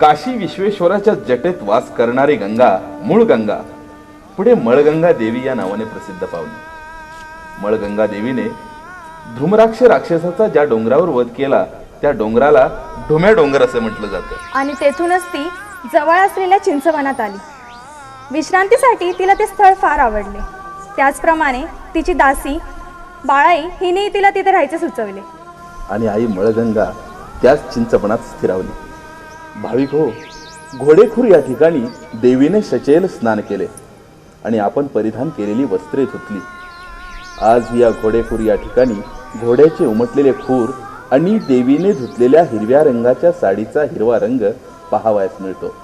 काशी विश्वेश्वराच्या जटेत वास करणारी गंगा मूळ गंगा पुढे मळगंगा देवी या नावाने प्रसिद्ध पावली. मळगंगा देवीने धूम्राक्ष राक्षसाचा ज्या डोंगरावर वध केला त्या डोंगराला ढुम्या डोंगर असं म्हटलं जातं. आणि तेथूनच ती जवळ असलेल्या चिंचवनात आली. विश्रांतीसाठी तिला ते स्थळ फार आवडले. त्याचप्रमाणे तिची दासी बाळाई हिने तिला तिथे राहायचे सुचवले. आणि आई मळगंगा त्याच चिंचपणात स्थिरावली. भाविक हो घोडेखूर या ठिकाणी देवीने सचेल स्नान केले आणि आपण परिधान केलेली वस्त्रे धुतली. आज या घोडेखूर या ठिकाणी घोड्याचे उमटलेले खूर आणि देवीने धुतलेल्या हिरव्या रंगाच्या साडीचा हिरवा रंग पाहावयास मिळतो.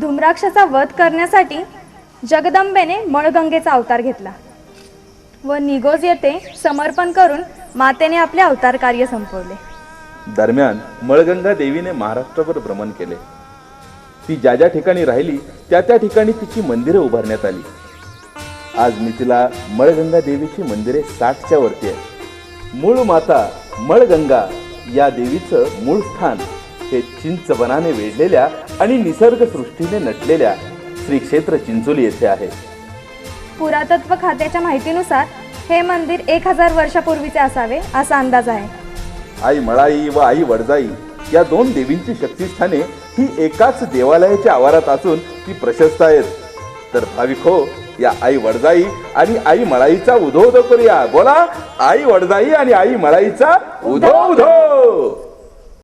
धूम्राक्षाचा वध करण्यासाठी जगदंबेने मळगंगेचा अवतार घेतला व निगोज येथे समर्पण करून मातेने आपले अवतार कार्य संपवले. दरम्यान मळगंगा देवीने महाराष्ट्रभर भ्रमण केले. ती ज्या ज्या ठिकाणी राहिली त्या त्या ठिकाणी तिची मंदिरे उभारण्यात आली. आज मी तिला मळगंगा देवीची मंदिरे साठच्या वरती आहे मूळ माता मळगंगा या देवीचं मूळ स्थान हे चिंचवनाने वेढलेल्या आणि निसर्गसृष्टीने नटलेल्या श्री क्षेत्र चिंचोली येथे आहे. पुरातत्व खात्याच्या माहितीनुसार हे मंदिर एक हजार वर्षापूर्वीचे असावे असा अंदाज आहे. आई मळाई व आई वडजाई या दोन देवींची शक्तिस्थाने ही एकाच देवालयाच्या आवारात असून ती प्रशस्त आहेत. तर भाविक हो या आई वडजाई आणि आई मळाईचा उधो उधो करूया. बोला आई वडजाई आणि आई मळाईचा उधो उधो